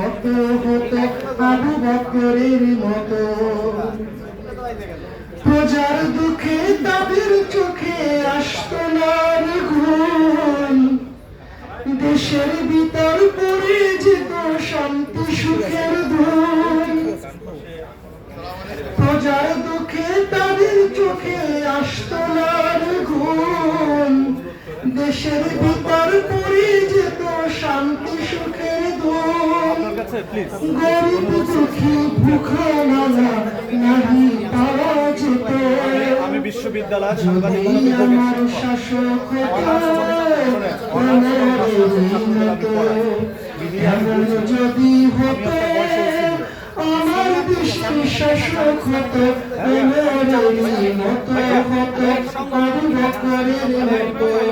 মতো হতো আবু বকরের মতো। প্রজার দুঃখে তাদের চোখে আসতো না ঘুম দেশের ভিতর পড়ে যেত শান্তি সুখের ধুম প্রজার দুঃখে তাদের চোখে আসতো না ঘুম দেশের ভিতর পাওয়া আমি বিশ্ববিদ্যালয়ের সাংবাদিক আমার হতো যদি হতো আমার দেশের শাসক হতো মতো হতো আবু মতো